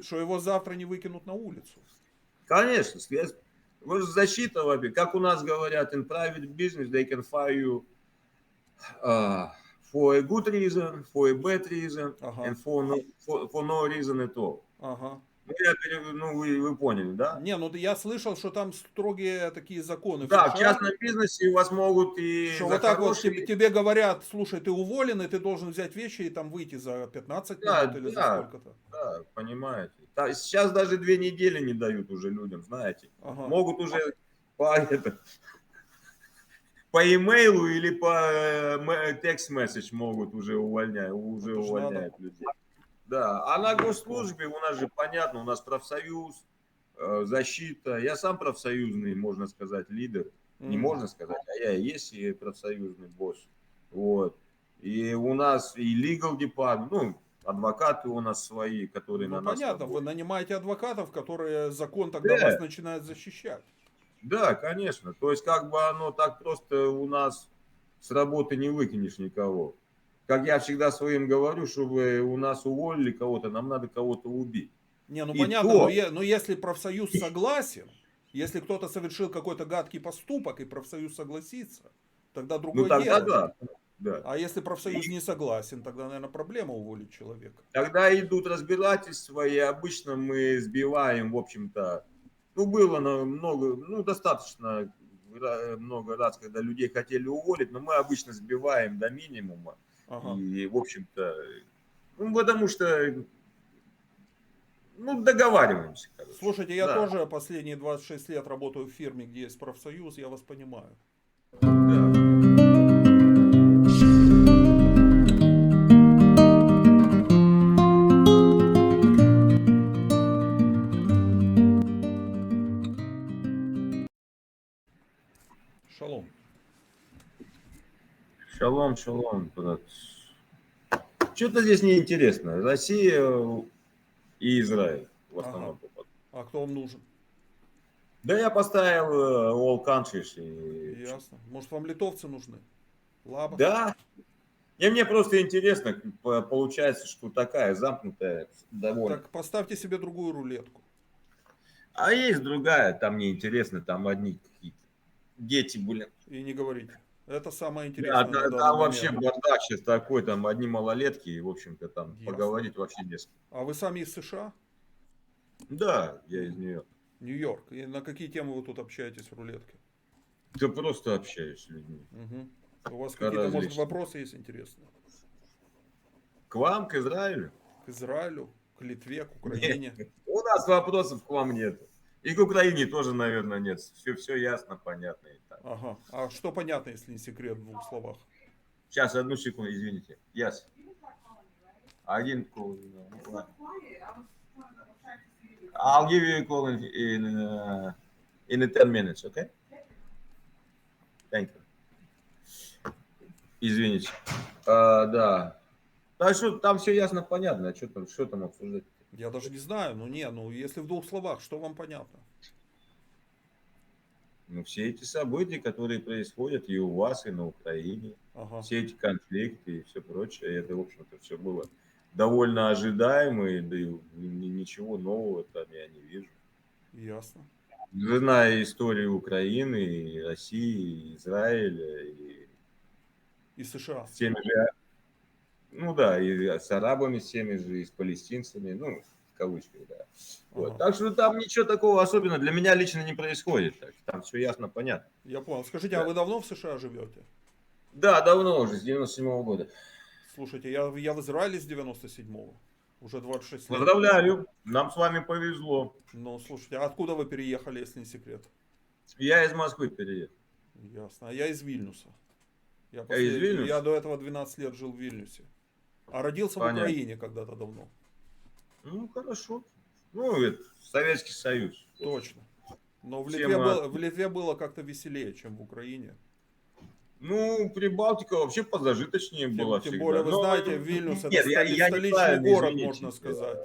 что его завтра не выкинут на улицу. Конечно. Вы же защита, во-первых. как у нас говорят, in private business they can fire you uh, for a good reason, for a bad reason, Ага. and for no, for, for no reason at all. Ага. Ну, я ну вы, вы поняли, да? Не, ну я слышал, что там строгие такие законы. Да, в частном бизнесе у вас могут и Что за вот так вот хорошие- тебе, тебе говорят, слушай, ты уволен, и ты должен взять вещи и там выйти за 15 Да, минут или за да. сколько-то. Да, понимаете. Да, сейчас даже две недели не дают уже людям, знаете. Ага. Могут уже по, это, по имейлу или по э, м- текст месседж могут уже увольнять, уже Это увольняют людей. Да, а на госслужбе у нас же понятно, у нас профсоюз, э, защита. Я сам профсоюзный, можно сказать, лидер. Не можно сказать, а я и есть и профсоюзный босс. Вот. И у нас и legal department, ну, адвокаты у нас свои, которые Ну, на нас понятно, вы нанимаете адвокатов, которые закон тогда Да. вас начинает защищать. Да, конечно. То есть как бы оно так просто у нас с работы не выкинешь никого. Как я всегда своим говорю, чтобы у нас уволили кого-то, нам надо кого-то убить. Не, ну И понятно, то- но, е- но если профсоюз согласен, если кто-то совершил какой-то гадкий поступок и профсоюз согласится, тогда другое Ну тогда дело. да. да. А если профсоюз не согласен, тогда, наверное, проблема уволить человека. Когда идут разбирательства, и обычно мы сбиваем, в общем-то, ну, было много, ну, достаточно много раз, когда людей хотели уволить, но мы обычно сбиваем до минимума. Ага. И, в общем-то, ну, потому что, ну, договариваемся. короче. Слушайте, я Да. тоже последние 26 лет работаю в фирме, где есть профсоюз, я вас понимаю. Да. Шалом. Шалом, шалом, брат. Что-то здесь неинтересно. Россия и Израиль в основном. А кто вам нужен? Да я поставил э, all countries. И... Ясно. Может, вам литовцы нужны? Лаба? Да. И мне просто интересно, по- получается, что такая замкнутая довольно. Так поставьте себе другую рулетку. А есть другая, там неинтересно, там одни какие-то дети были. И не говорите. Это самое Да, интересное. да, данный там вообще бардак сейчас такой, там одни малолетки, и, в общем-то, там Ясно. поговорить вообще не с кем. А вы сами из США? Да, я из нее. Нью-Йорк. И на какие темы вы тут общаетесь в рулетке? Да просто общаюсь с людьми. Мгм. У вас Да, какие-то, может, вопросы есть интересные? К вам, к Израилю? К Израилю, к Литве, к Украине? У нас вопросов к вам нет. И к Украине тоже, наверное, нет. Все, все ясно, понятно. и так. Ага. А что понятно, если не секрет в двух словах? Сейчас, одну секунду, извините. Yes. Один call. ну. I'll give you a call in, in, uh, in 10 minutes, okay? Thank you. Извините. А, да. Так что там все ясно, понятно. А что там, что там обсуждать? Я даже не знаю. Ну не, ну если в двух словах, что вам понятно? Ну, все эти события, которые происходят и у вас, и на Украине, Ага. все эти конфликты и все прочее, это, в общем-то, все было довольно ожидаемо, и да и ни- ничего нового там я не вижу. Ясно. Зная историю Украины, и России, и Израиля, и И США. с теми же, ну да, и с арабами, с теми же, и с палестинцами, ну, в кавычках, да. Вот. Ага. Так что там ничего такого особенного для меня лично не происходит. Так, там все ясно, понятно. Я понял. Скажите, а вы давно в США живете? Да, давно уже, с 97 года. Слушайте, я, я в Израиле с 97-го. Уже 26 лет. Поздравляю, нам с вами повезло. Ну, слушайте, а откуда вы переехали, если не секрет? Я из Москвы переехал. Ясно. А я из Вильнюса. Я, А из Вильнюса? я до этого 12 лет жил в Вильнюсе. А родился Понятно. в Украине когда-то давно. Ну, хорошо. Ну, это Советский Союз. Точно. Но в Литве, рад. было, в Литве было как-то веселее, чем в Украине. Ну, Прибалтика вообще позажиточнее Тем, была тем всегда. более, вы Но- знаете, Вильнюс это Нет, я- столи- я столичный неправильно, город, извините. можно сказать.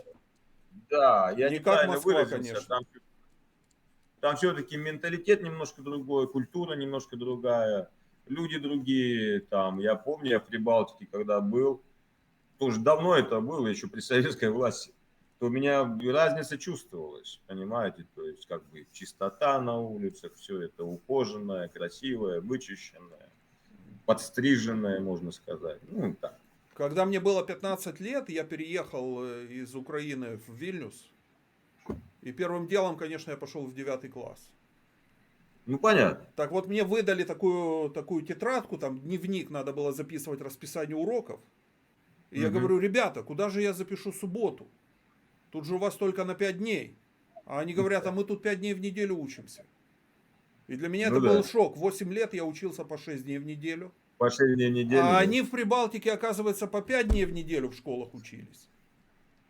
Да, я Не как Москва, выразился. конечно. Там, там все-таки менталитет немножко другой, культура немножко другая, люди другие. Там, я помню, я в Прибалтике, когда был, тоже давно это было, еще при советской власти. то у меня разница чувствовалась, понимаете, то есть как бы чистота на улицах, все это ухоженное, красивое, вычищенное, подстриженное, можно сказать, ну так. Когда мне было 15 лет, я переехал э, из Украины в Вильнюс. И первым делом, конечно, я пошел в 9 класс. Ну понятно. Так вот, мне выдали такую, такую тетрадку, там дневник надо было записывать расписание уроков. И я говорю, ребята, куда же я запишу субботу? Тут же у вас только на 5 дней. А они говорят, а мы тут 5 дней в неделю учимся. И для меня Ну это да. был шок. 8 лет я учился по 6 дней в неделю. Последние недели. А они в Прибалтике, оказывается, по 5 дней в неделю в школах учились.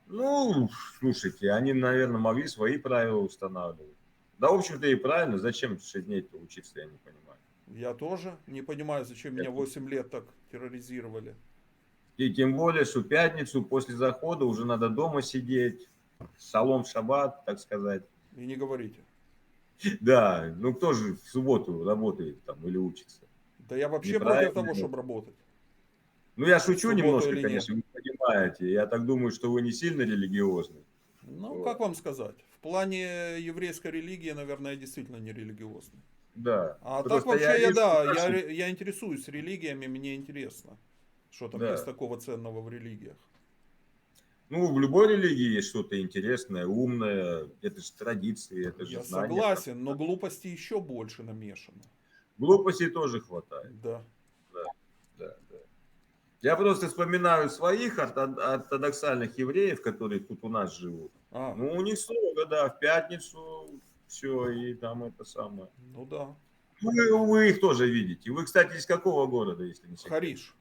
Ну, слушайте, они, наверное, могли свои правила устанавливать. Да, в общем-то, и правильно. Зачем 6 дней-то учиться, я не понимаю. Я тоже не понимаю, зачем меня 8 лет так терроризировали. И тем более, что пятницу после захода уже надо дома сидеть. Салон в шаббат, так сказать. И не говорите. Да, ну кто же в субботу работает там или учится? Да я вообще против того, чтобы работать. Ну, я шучу немножко, конечно, вы понимаете. Я так думаю, что вы не сильно религиозный. Ну, Вот. как вам сказать? В плане еврейской религии, наверное, я действительно не религиозный. Да. А Просто так вообще я, вижу, да, я, я интересуюсь религиями, мне интересно, что там Да. есть такого ценного в религиях. Ну, в любой религии есть что-то интересное, умное. Это же традиции, это же Я знания. согласен, но глупости еще больше намешано. Глупостей тоже хватает. Да. Да, да. Я просто вспоминаю своих орто- ортодоксальных евреев, которые тут у нас живут. А, Ну, у них строго, да, в пятницу все, и там это самое. ну да. Вы, вы их тоже видите. Вы, кстати, из какого города, если не секрет? Хариш.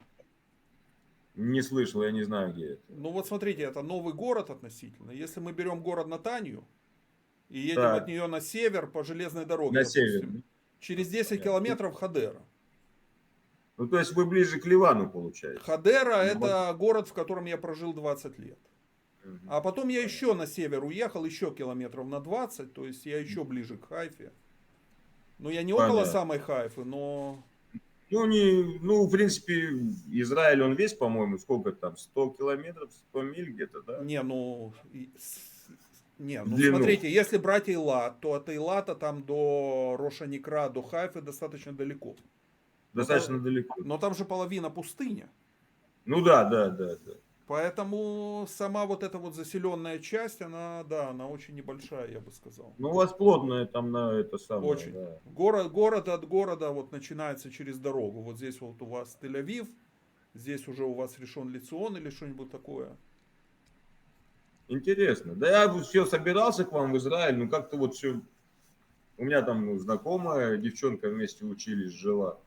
Не слышал, я не знаю, где это. Ну вот смотрите, это новый город относительно. Если мы берем город Натанию и едем Так. от нее на север по железной дороге, На допустим, север. через 10 Понятно. километров Хадера. Ну, то есть вы ближе к Ливану, получается. Хадера Ну, это город, в котором я прожил 20 лет. Мгм. А потом я еще на север уехал, еще километров на 20, то есть я еще ближе к Хайфе. Ну, я не около Понятно. самой Хайфы, но Ну, не, ну, в принципе, Израиль, он весь, по-моему, сколько там, 100 километров, 100 миль где-то, да? не, ну, не, ну Длину. смотрите, если брать Эйлат, то от Эйлата там до Рошаникра, до Хайфы достаточно далеко. Достаточно далеко. Но там же половина пустыня. Ну да, да, да, да. Поэтому сама вот эта вот заселенная часть, она, да, она очень небольшая, я бы сказал. Ну, у вас плотное там на это самое. Очень. да. Город, город от города вот начинается через дорогу. Вот здесь вот у вас Тель-Авив, здесь уже у вас решен Лицион или что-нибудь такое. Интересно. Да я все собирался к вам в Израиль, но как-то вот все... У меня там знакомая девчонка вместе учились, жила.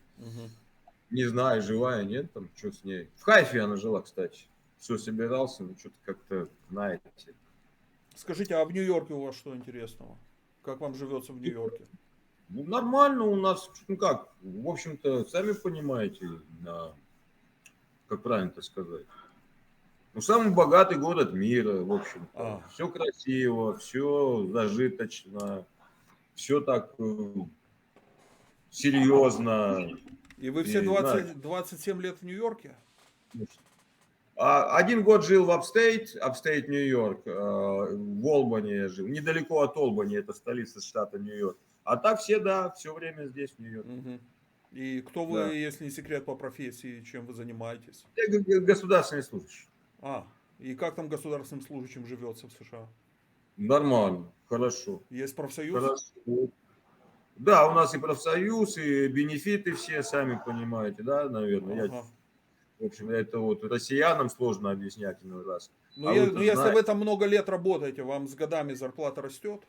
Не знаю, живая, нет, там, что с ней. В Хайфе она жила, кстати. Все собирался, но что-то как-то, знаете. Скажите, а в Нью-Йорке у вас что интересного? Как вам живется в Нью-Йорке? Ну, нормально у нас, ну как, в общем-то, сами понимаете, на- как правильно это сказать. Ну, самый богатый город мира, в общем-то. А. Все красиво, все зажиточно, все так э, серьезно. И вы все Не 20, 27 лет в Нью-Йорке? А, Один год жил в Апстейт, Апстейт Нью-Йорк, в Олбани я жил, недалеко от Олбани, это столица штата Нью-Йорк. А так все, да, все время здесь, в Нью-Йорке. Мгм. И кто вы, Да. если не секрет, по профессии, чем вы занимаетесь? Я государственный служащий. А, и как там государственным служащим живется в США? Нормально, хорошо. Есть профсоюз? Хорошо. Да, у нас и профсоюз, и бенефиты все, сами понимаете, да, наверное. Я, Ага. В общем, это вот россиянам сложно объяснять иной раз. Ну, А я- ну, если знаете. вы там много лет работаете, вам с годами зарплата растет?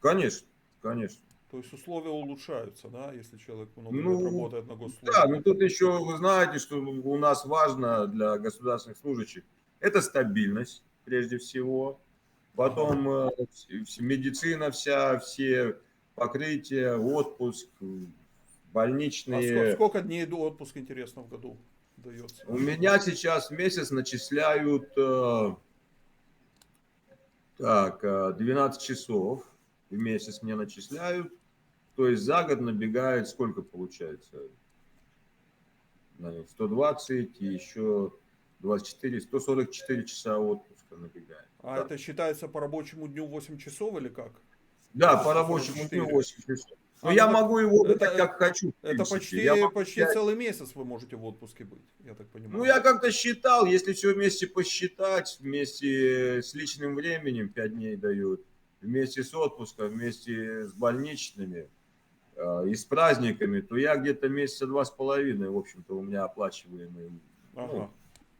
Конечно, конечно. То есть условия улучшаются, да, если человек много Ну, лет работает на госслужбе? Да, ну тут еще вы знаете, что у нас важно для государственных служащих это стабильность прежде всего, потом э, вс- вс- медицина вся, все покрытия, отпуск, э, А больничные. сколько, сколько дней до отпуска, интересно, в году дается? У меня сейчас в месяц начисляют э, так, э, 12 часов в месяц мне начисляют. То есть за год набегает сколько получается? Наверное, 120 и еще 24, 144 часа отпуска. набегает. А Да. это считается по рабочему дню 8 часов или как? Да, по рабочему 44. дню 8 часов. Но А, я ну, могу его это- выбрать как хочу. Это почти, Я почти взять- целый месяц вы можете в отпуске быть, я так понимаю. Ну, я как-то считал, если все вместе посчитать, вместе с личным временем 5 дней дают, вместе с отпуском, вместе с больничными э, и с праздниками, то я где-то месяца два с половиной, в общем-то, у меня оплачиваемое Ага.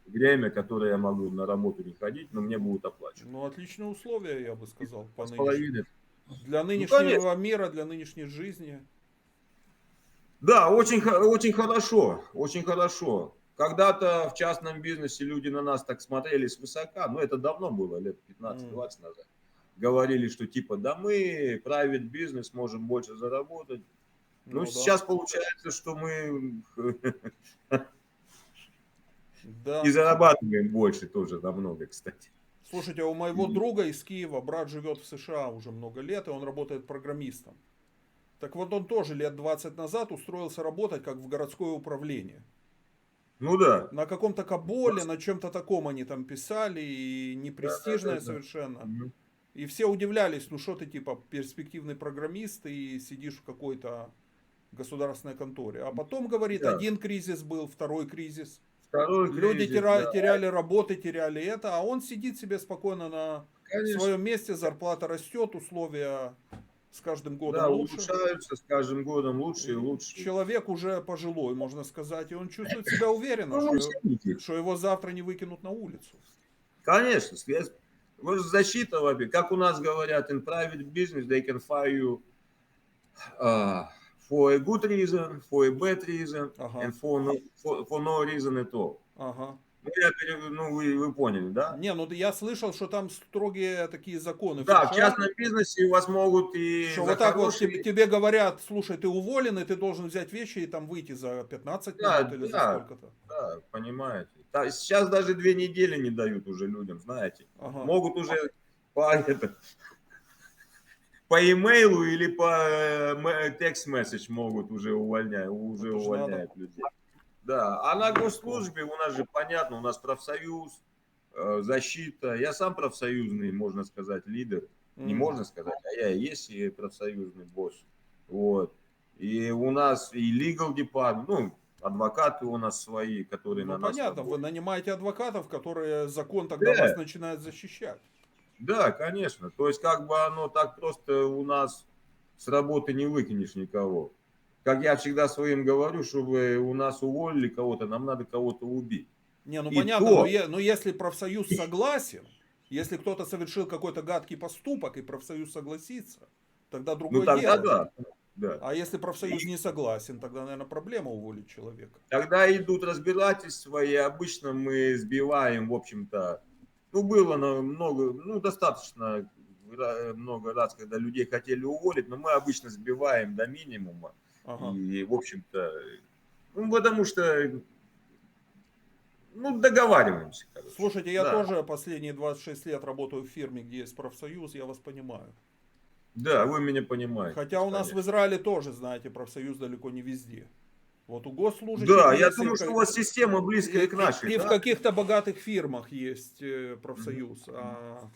время, которое я могу на работу не ходить, но мне будут оплачивать. Ну, отличные условия, я бы сказал, по С половиной. Для нынешнего конечно. мира, для нынешней жизни. Да, очень, очень хорошо, очень хорошо. Когда-то в частном бизнесе люди на нас так смотрели свысока, но это давно было, лет 15-20 назад. Говорили, что типа, да мы, private бизнес, можем больше заработать. Ну, да. сейчас получается, что мы Да. и зарабатываем больше тоже намного, кстати. Слушайте, а у моего друга из Киева брат живет в США уже много лет, и он работает программистом. Так вот он тоже лет 20 назад устроился работать как в городское управление. Ну да. На каком-то Каболе, на чем-то таком они там писали, и непрестижное Да-да-да-да. совершенно. Мгм. И все удивлялись, ну что ты типа перспективный программист и сидишь в какой-то государственной конторе. А потом, говорит, Да. один кризис был, второй кризис. Второй Люди кризис, тера- да, теряли работы, теряли это, а он сидит себе спокойно на конечно. своем месте, зарплата растет, условия с каждым годом Да, лучше. улучшаются с каждым годом лучше и лучше. Человек уже пожилой, можно сказать, и он чувствует себя уверенно, Ну, что, его завтра не выкинут на улицу. Конечно, защита, как у нас говорят, in private business they can fire you uh, for a good reason, for a bad reason, Ага. and for no, for, for no reason at all. Ага. Ну, я перев- ну, вы, вы поняли, да? Не, ну я слышал, что там строгие такие законы. Да, в частном бизнесе вас могут и Что за вот так вот хорошие- тебе, тебе говорят, слушай, ты уволен, и ты должен взять вещи и там выйти за 15 Да, минут или за да. сколько-то. Да, понимаете. Да, сейчас даже две недели не дают уже людям, знаете. Ага. Могут уже по, это, по имейлу или по э, м- текст месседж могут уже увольнять, уже Это увольняют людей. Да, а на госслужбе у нас же понятно, у нас профсоюз, э, защита. Я сам профсоюзный, можно сказать, лидер. Не М. можно сказать, а я и есть и профсоюзный босс. Вот. И у нас и legal department, ну, адвокаты у нас свои, которые Ну на нас понятно, вы нанимаете адвокатов, которые закон тогда Да. вас начинает защищать. Да, конечно. То есть как бы оно так просто у нас с работы не выкинешь никого. Как я всегда своим говорю, чтобы у нас уволили кого-то, нам надо кого-то убить. Не, ну И понятно, то- но, е- но если профсоюз согласен, если кто-то совершил какой-то гадкий поступок и профсоюз согласится, тогда другое Ну тогда дело. да. да. А если профсоюз не согласен, тогда, наверное, проблема уволить человека. Тогда идут разбирательства, и обычно мы сбиваем, в общем-то, ну, было много, ну, достаточно много раз, когда людей хотели уволить, но мы обычно сбиваем до минимума. Ага. И, в общем-то, ну, потому что, ну, договариваемся. короче. Слушайте, я Да. тоже последние 26 лет работаю в фирме, где есть профсоюз, я вас понимаю. Да, вы меня понимаете. Хотя у нас в. Израиле тоже, знаете, профсоюз далеко не везде. Вот у госслужащих Да, я думаю, в что у вас система близкая и, к нашей. и в да? каких-то богатых фирмах есть э, профсоюз. А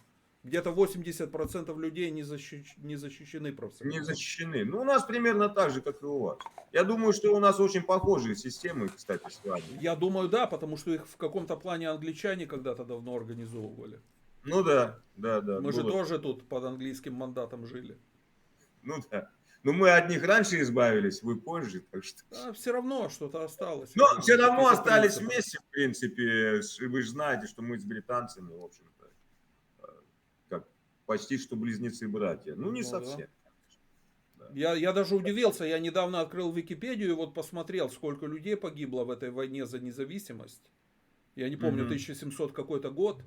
где-то 80% людей не, защищ- не защищены профсоюзом. Не защищены. Ну, у нас примерно так же, как и у вас. Я думаю, что у нас очень похожие системы, кстати, с вами. Я думаю, да, потому что их в каком-то плане англичане когда-то давно организовывали. Ну да, да, да. Мы же было. тоже тут под английским мандатом жили. Ну да. Ну мы от них раньше избавились, вы позже, так что. А все равно что-то осталось. Но все равно остались принципы. вместе, в принципе. Вы же знаете, что мы с британцами, в общем-то, э, как почти что близнецы-братья. Ну, не Ну да. совсем. Я, я даже удивился, я недавно открыл Википедию и вот посмотрел, сколько людей погибло в этой войне за независимость. Я не помню, Мгм. 1700 какой-то год.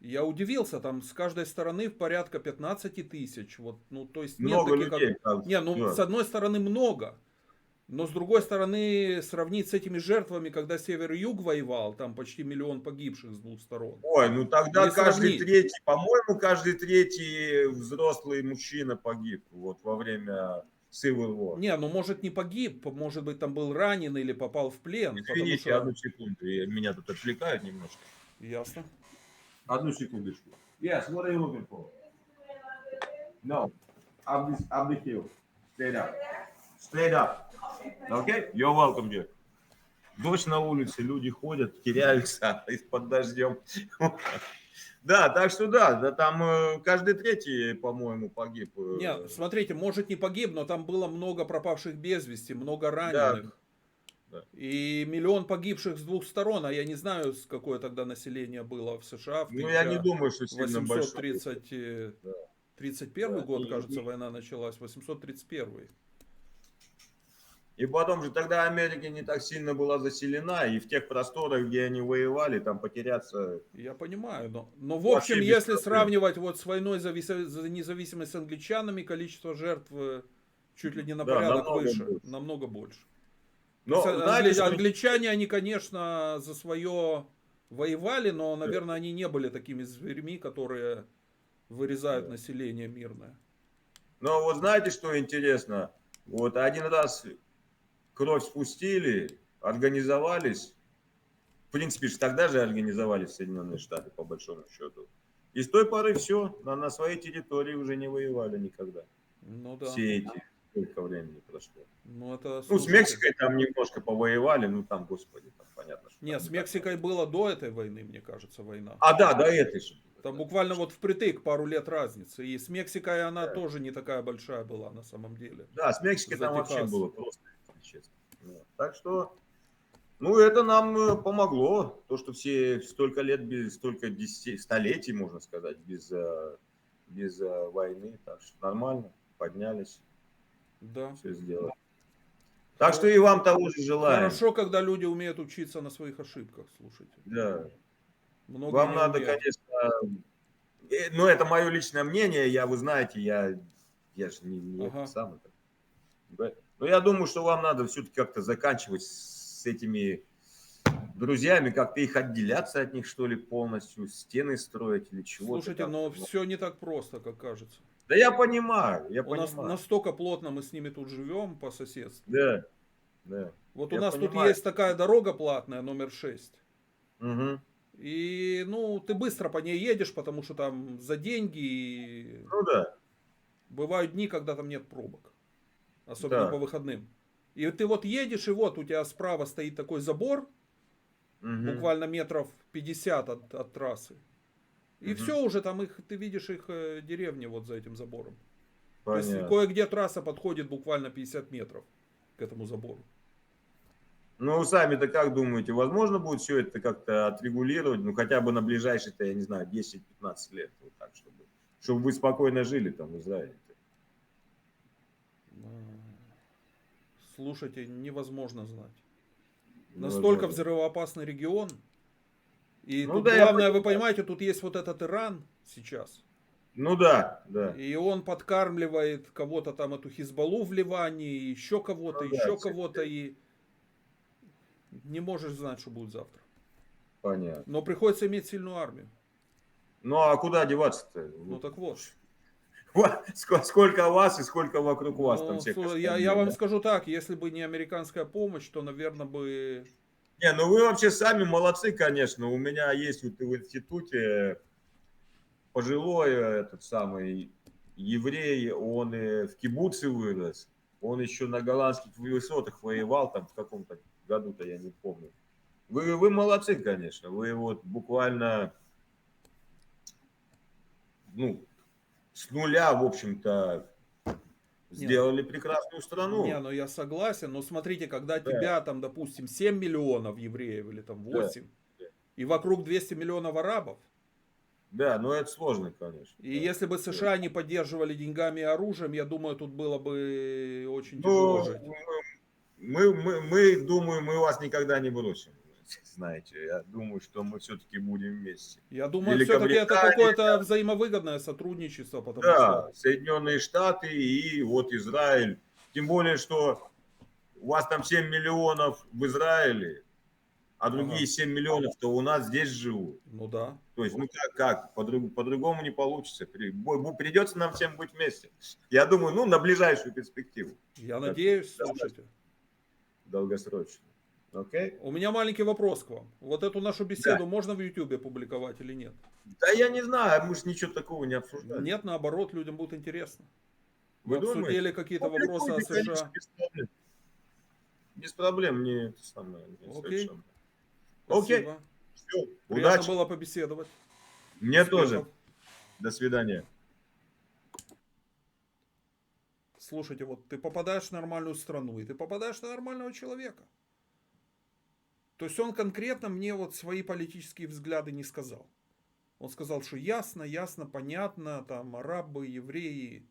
Я удивился, там с каждой стороны порядка 15 тысяч. Вот, ну, то есть нет Много таких, людей. как- Не, ну да. с одной стороны много. Но с другой стороны, сравнить с этими жертвами, когда север и юг воевал, там почти миллион погибших с двух сторон. Ой, ну тогда Не каждый сравнить. третий, по-моему, каждый третий взрослый мужчина погиб вот во время Civil War. Не, ну может не погиб, может быть там был ранен или попал в плен. Извините, что- одну секунду, меня тут отвлекают немножко. Ясно. Одну секундочку. Yes, what are you looking for? No. Up, this, up the hill. Straight up. Straight up. Okay? You're welcome, dear. Дождь на улице, люди ходят, теряются из-под дождем. Да, так что да, да там э, каждый третий, по-моему, погиб. э, Нет, смотрите, может не погиб, но там было много пропавших без вести, много раненых. Да. И миллион погибших с двух сторон, а я не знаю, какое тогда население было в США. В Ну, я не 1000 думаю, что сильно большой. 830, э, Да. 31 Да, год, и- кажется, и- война началась, 831. И потом же тогда Америка не так сильно была заселена, и в тех просторах, где они воевали, там потеряться... Я понимаю, но, но в общем, если проблем. сравнивать вот с войной за, за независимость с англичанами, количество жертв э, чуть ли не на Да, порядок намного выше, больше. намного больше. Но, знаете, англи- что- Англичане, они, конечно, за свое воевали, но, наверное, они не были такими зверьми, которые вырезают население мирное. Но вот знаете, что интересно? Вот один раз кровь спустили, организовались. В принципе, же тогда же организовались Соединенные Штаты, по большому счету. И с той поры все, на, на своей территории уже не воевали никогда. Ну да. Все эти, сколько времени прошло. Ну, это, Ну, с Мексикой там немножко повоевали, ну там, господи, там понятно, что... Нет, с не так. Мексикой было до этой войны, мне кажется, война. А, да, до этой же. Там буквально вот впритык пару лет разницы. И с Мексикой она Да. тоже не такая большая была на самом деле. Да, с Мексикой там вообще Техас. было просто, честно. Вот. Так что, ну, это нам э, помогло. То, что все столько лет, без, столько десяти, столетий, можно сказать, без, э, без э, войны. Так что нормально, поднялись, Да. все сделали. Так что и вам того же желаем. Хорошо, когда люди умеют учиться на своих ошибках, слушайте. Да. Многие Вам надо, умеют. конечно, э, ну, это мое личное мнение, я, вы знаете, я, я же не, не Ага. это самое. Да. Но я думаю, что вам надо все-таки как-то заканчивать с этими друзьями, как-то их отделяться от них, что ли, полностью, стены строить или чего-то. Слушайте, как-то. но все не так просто, как кажется. Да я понимаю, я У нас понимаю. настолько плотно мы с ними тут живем по соседству. Да, да. Вот Я у нас тут понимаю. есть такая дорога платная, номер 6. Мгм. И, ну, ты быстро по ней едешь, потому что там за деньги и Ну да, бывают дни, когда там нет пробок. Особенно Да. по выходным. И ты вот едешь, и вот у тебя справа стоит такой забор, Мгм. буквально метров 50 от, от трассы. И Мгм. все уже там их, ты видишь их э, деревни вот за этим забором. То есть понятно. кое-где трасса подходит буквально 50 метров к этому забору. Ну, сами-то как думаете, возможно будет все это как-то отрегулировать, ну, хотя бы на ближайшие-то, я не знаю, 10-15 лет, вот так, чтобы, чтобы вы спокойно жили там в Израиле? Слушайте, невозможно знать. Ну, Настолько взрывоопасный регион. И Ну тут да, я главное, вы понимаю. понимаете, тут есть вот этот Иран сейчас. Ну да, да. И он подкармливает кого-то там, эту Хизбаллу в Ливане, и еще кого-то, Ну да, еще кстати. кого-то. И не можешь знать, что будет завтра. Понятно. Но приходится иметь сильную армию. Ну а куда деваться-то? Ну так вот. Сколько вас и сколько вокруг вас Ну, там всех я, я вам да? скажу так, если бы не американская помощь, то, наверное, бы... Не, ну вы вообще сами молодцы, конечно. У меня есть вот в институте пожилой э, этот самый еврей, он и в кибуце вырос. Он еще на голландских высотах воевал там в каком-то году-то, я не помню. Вы, вы молодцы, конечно. Вы вот буквально ну, с нуля, в общем-то, сделали прекрасную страну. Не, ну я согласен, но смотрите, когда Да. тебя там, допустим, 7 миллионов евреев или там Да. 8, Да. и вокруг 200 миллионов арабов, Да, но это сложно, конечно. и Да. если бы США не поддерживали деньгами и оружием, я думаю, тут было бы очень Ну, тяжело жить. мы, мы, мы, думаю, мы вас никогда не бросим. Знаете, я думаю, что мы все-таки будем вместе. Я думаю, все-таки это какое-то взаимовыгодное сотрудничество, потому Да, Соединенные Штаты и вот Израиль. Тем более, что у вас там 7 миллионов в Израиле, а другие Ага. 7 миллионов-то у нас здесь живут. что, ну да. То есть, ну как, как по-друг- по-другому не получится. Придется нам всем быть вместе. Я думаю, ну, на ближайшую перспективу, Я надеюсь, слушайте. долгосрочно. Окей? У меня маленький вопрос к вам. Вот эту нашу беседу можно в YouTube публиковать или нет? Да я не знаю, мы же ничего такого не обсуждали. Нет, наоборот, людям будет интересно. Вы Вы думаете? обсудили какие-то вопросы о США. без проблем. Без проблем, не это самое. не Окей. совершенно. Окей, Спасибо. все, Приятно удачи. было побеседовать. Мне Успехов. тоже. До свидания. Слушайте, вот ты попадаешь в нормальную страну, и ты попадаешь на нормального человека. То есть он конкретно мне вот свои политические взгляды не сказал. Он сказал, что ясно, ясно, понятно, там арабы, евреи.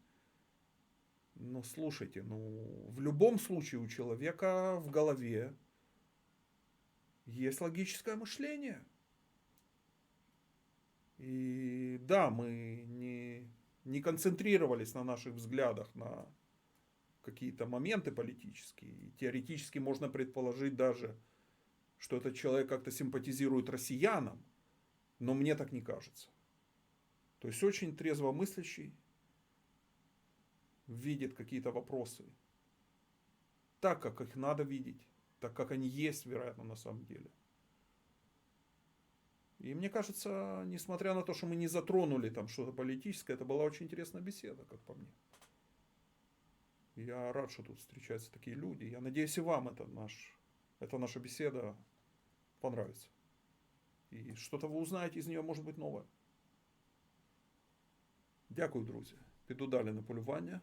Но слушайте, ну в любом случае у человека в голове есть логическое мышление. И да, мы не, не концентрировались на наших взглядах на какие-то моменты политические. И теоретически можно предположить даже, что этот человек как-то симпатизирует россиянам, но мне так не кажется. То есть очень трезво мыслящий, видит какие-то вопросы так, как их надо видеть, так, как они есть, вероятно, на самом деле. И мне кажется, несмотря на то, что мы не затронули там что-то политическое, это была очень интересная беседа, как по мне. Я рад, что тут встречаются такие люди. Я надеюсь, и вам это наш, эта наша беседа понравится. І що-то ви узнаєте з нього, може бути нове. Дякую, друзі. Піду далі на полювання.